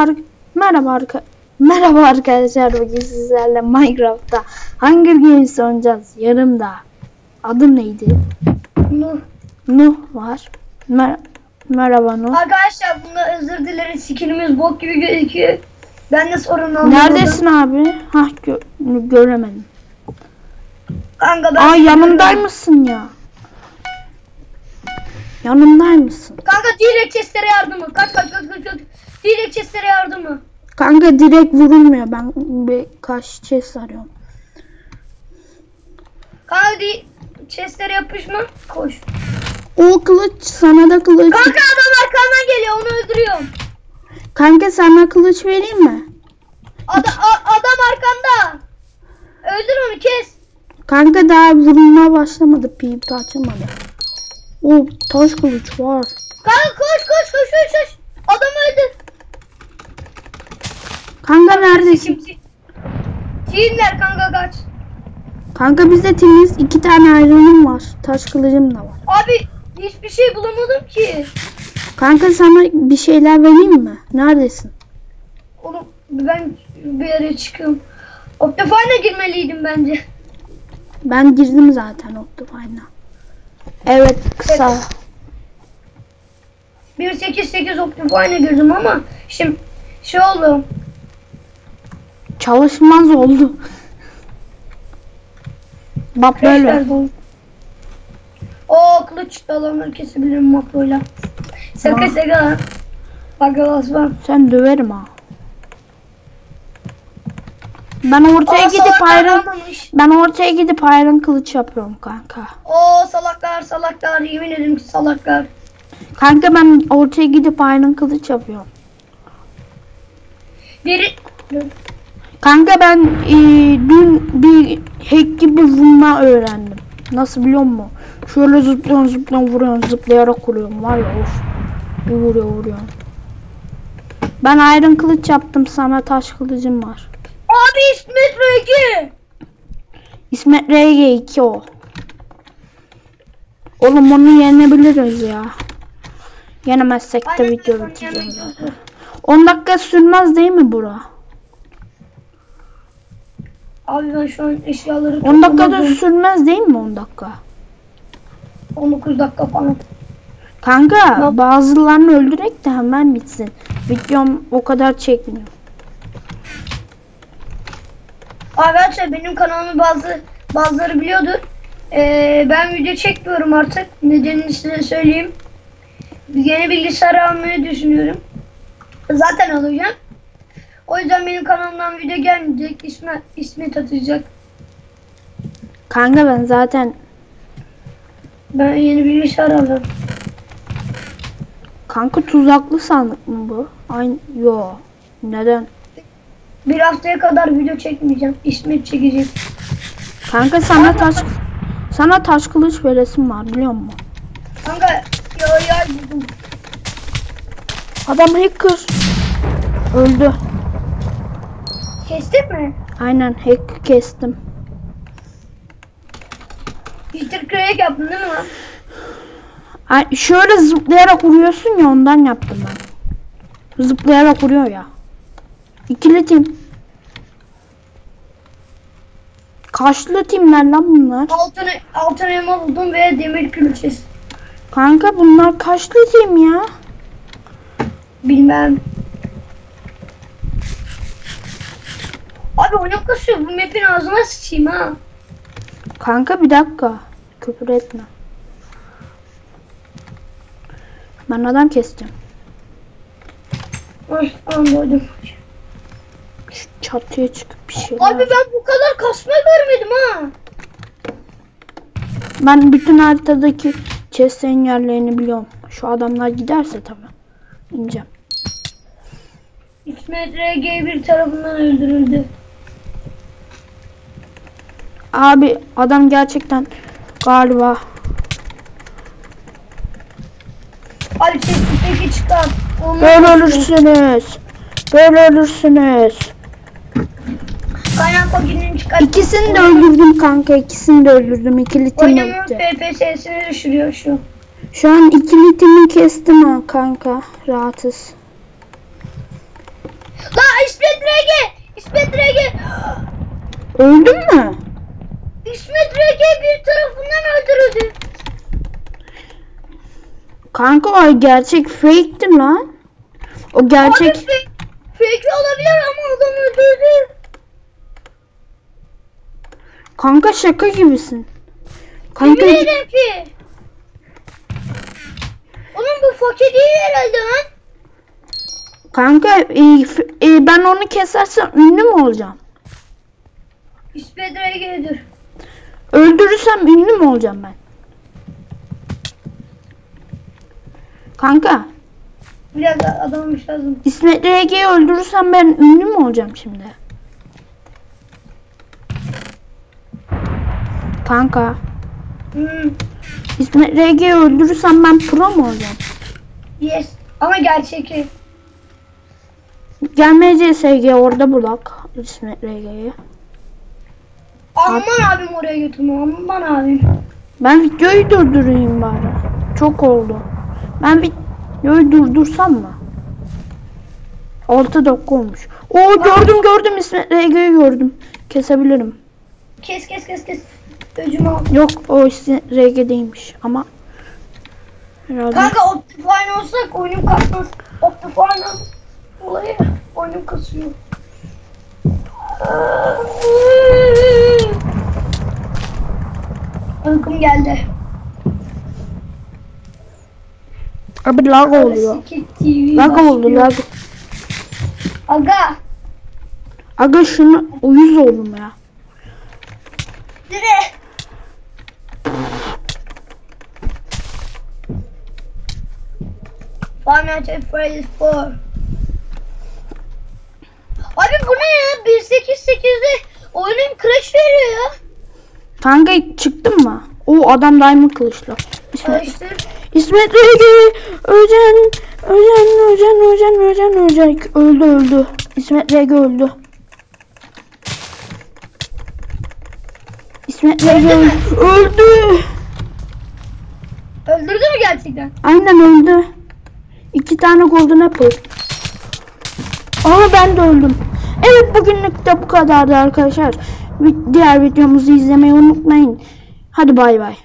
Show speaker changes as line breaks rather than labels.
ar- merhaba arka merhaba arkadaşlar bugün sizlerle Minecraft'ta Hunger Games oynayacağız yarımda. Adı neydi?
Nuh.
Nuh var. Mer- merhaba Nuh.
Arkadaşlar bunda özür dileriz. Skinimiz bok gibi gözüküyor. Ben de sorun anlamadım.
Neredesin abi? Hah gö- göremedim.
Kanka ben...
Aa yanımdaymışsın ya. Yanımdaymışsın.
Kanka direkt chestlere yardımı. Kaç kaç kaç kaç kaç. Direkt chestlere yardımı.
Kanka direkt vurulmuyor. Ben birkaç chest arıyorum.
Kanka di chestlere yapışma. Koş.
O kılıç sana da kılıç.
Kanka adam arkandan geliyor onu öldürüyorum.
Kanka sana kılıç vereyim mi?
Ada, a- adam arkanda. Öldür onu kes.
Kanka daha vurulmaya başlamadı. Pipi açamadı. O taş kılıç var.
Kanka koş koş koş koş koş. Adam öldü.
Kanka neredesin?
Teamler kanka kaç.
Kanka bizde temiz iki tane ayrılım var. Taş kılıcım da var.
Abi hiçbir şey bulamadım ki.
Kanka sana bir şeyler vereyim mi? Neredesin?
Oğlum ben bir yere çıkıyorum. Optifine'a girmeliydim bence.
Ben girdim zaten Optifine'a. Evet kısa.
1.8.8 Optifine'a girdim ama şimdi şey oldu.
Çalışmaz oldu. Bak böyle.
Oo kılıç çıktı adamları kesebilirim makroyla. Saka
Aa.
saka. Bak Osman.
Sen döverim ha. Ben ortaya
Aa,
gidip
kalmamış.
ben ortaya gidip iron kılıç yapıyorum kanka.
Oo salaklar salaklar yemin ederim ki salaklar.
Kanka ben ortaya gidip iron kılıç yapıyorum.
Deri...
Kanka ben e, dün bir hack gibi vurma öğrendim. Nasıl biliyor musun? Şöyle zıplıyorsun zıplıyorsun vuruyorsun zıplayarak vuruyorum var ya of. Bir vuruyor vuruyor. Ben iron kılıç yaptım sana taş kılıcım var.
Abi İsmet Regi.
İsmet RG2 o. Oğlum onu yenebiliriz ya. Yenemezsek de video zaten. 10 dakika sürmez değil mi bura?
Abi ben şu an eşyaları
10 dakikada sürmez değil mi 10 dakika?
19 dakika falan.
Kanka
Yok.
bazılarını öldürek de hemen bitsin. Videom o kadar çekmiyor.
Arkadaşlar benim kanalımı bazı bazıları biliyordur. Ee, ben video çekmiyorum artık. Nedenini size söyleyeyim. Yeni bilgisayar almayı düşünüyorum. Zaten alacağım. O yüzden benim kanalımdan video gelmeyecek. İsmet, İsmet atacak.
Kanka ben zaten
Ben yeni bilgisayar aldım.
kanka tuzaklı sandık mı bu? Aynı yo. Neden?
Bir haftaya kadar video çekmeyeceğim. İsmet çekecek.
Kanka sana taş sana taş kılıç veresim var biliyor musun?
Kanka ya ya buldum.
Adam hacker. Öldü.
Kestin mi?
Aynen hack kestim.
Peter Craig yaptın değil mi lan?
Ay, şöyle zıplayarak vuruyorsun ya ondan yaptım ben. Zıplayarak vuruyor ya. İkili tim. Kaçlı timler lan bunlar?
Altın, altın elma buldum ve demir külçesi.
Kanka bunlar kaçlı tim ya?
Bilmem. Abi oyun kasıyor. Bu map'in ağzına sıçayım ha.
Kanka bir dakika. Küfür etme. Ben adam keseceğim.
Ay anladım.
Şu çatıya çıkıp bir şey.
Abi ben bu kadar kasma görmedim ha.
Ben bütün haritadaki chest'in yerlerini biliyorum. Şu adamlar giderse tabii. İneceğim.
İsmet RG bir tarafından öldürüldü.
Abi adam gerçekten galiba
Abi seslikteki çıkar.
Böyle ölürsünüz. Böyle ölürsünüz.
Kaynak paketini çıkar.
İkisini de öldürdüm kanka. ikisini de öldürdüm. İkili tim
Oyunun. PPS'sini düşürüyor şu.
Şu an ikili timi kestim ha kanka. Rahatız.
RG. İsmet RG.
Öldün mü?
İsmet RG bir tarafından öldürüldü.
Kanka o gerçek fake'ti lan. O gerçek.
Abi fe- fake olabilir ama adam öldürdü.
Kanka şaka gibisin. Kanka
Yemin ederim ki. Oğlum bu fakir değil herhalde lan.
kanka e, e, ben onu kesersem ünlü mü olacağım?
İsmet RG'dir.
Öldürürsem ünlü mü olacağım ben? Kanka
Bir dakika adammış lazım.
İsmet RG'yi öldürürsem ben ünlü mü olacağım şimdi? Kanka
Hmm.
İsmet RG'yi öldürürsem ben pro mu olacağım?
Yes. Ama gerçeki.
Gelmeyeceği SG orada bulak İsmet RG'yi.
Aman abim oraya götürme. Aman abim.
Ben videoyu durdurayım bari. Çok oldu. Ben videoyu durdursam mı? 6 dakika olmuş. Oo gördüm gördüm İsmet RG'yi gördüm. Kesebilirim.
Kes kes kes kes. Öcümü al.
Yok o İsmet RG'deymiş ama herhalde
Kanka Optifine olsak oyunum kasmaz. Optifine olayı oyunum kasıyor. Uykum geldi.
Abi lag oluyor. Lag oldu lag.
Aga.
Aga şunu uyuz oldum ya.
Dire. Final Fantasy 4. Abi bu ne ya? 188'de oyunun crash veriyor ya.
Kanka çıktın mı? O adam diamond kılıçlı.
Çalıştır.
İsmet RG Özen Özen Özen Özen Özen Özen öldü öldü. İsmet RG öldü. İsmet RG
Öldü
öldü. öldü.
Öldürdü mü gerçekten?
Aynen öldü. İki tane golden apple. Ama ben de öldüm. Evet bugünlük de bu kadardı arkadaşlar. Diğer videomuzu izlemeyi unutmayın. Hadi bay bay.